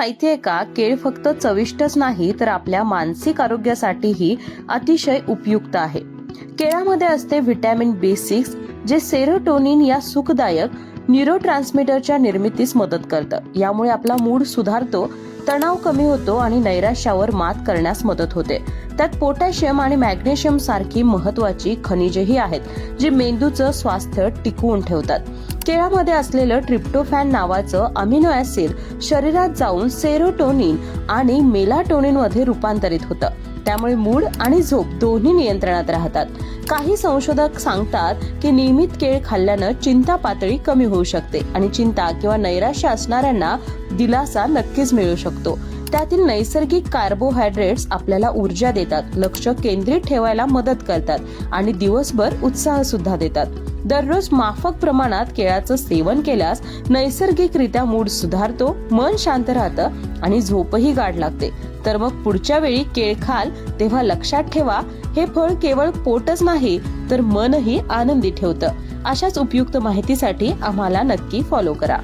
माहिती आहे का? केळ फक्त चविष्टच नाही तर आपल्या मानसिक आरोग्यासाठीही अतिशय उपयुक्त आहे. केळामध्ये असते व्हिटॅमिन बी सिक्स जे सेरोटोनिन या सुखदायक न्यूरोट्रान्समीटरच्या निर्मितीस मदत करतं. यामुळे आपला मूड सुधारतो तणाव कमी होतो आणि नैराश्यावर मात करण्यास मदत होते. त्यात पोटॅशियम आणि मॅग्नेशियम सारखी महत्वाची खनिजेही आहेत जी मेंदूचं स्वास्थ्य टिकवून ठेवतात. केळामध्ये असलेलं ट्रिप्टोफॅन नावाचं अमिनो ऍसिड शरीरात जाऊन सेरोटोनिन आणि मेलाटोनिनमध्ये रूपांतरित होतं. त्यामुळे मूड आणि झोप दोन्ही नियंत्रणात राहतात. काही संशोधक सांगतात की नियमित केळ खाल्ल्यानं चिंता पातळी कमी होऊ शकते आणि चिंता किंवा नैराश्य असणाऱ्यांना दिलासा नक्कीच मिळू शकतो. त्यातील नैसर्गिक कार्बोहायड्रेट्स आपल्याला ऊर्जा देतात लक्ष केंद्रित ठेवायला मदत करतात आणि दिवसभर उत्साह सुद्धा देतात. दररोज माफक प्रमाणात केळाचं सेवन केल्यास नैसर्गिकरित्या मूड सुधारतो मन शांत राहतं आणि झोपही गाढ लागते. तर मग पुढच्या वेळी केळ खाल तेव्हा लक्षात ठेवा हे फळ केवळ पोटच नाही तर मनही आनंदी ठेवतं. अशाच उपयुक्त माहितीसाठी आम्हाला नक्की फॉलो करा.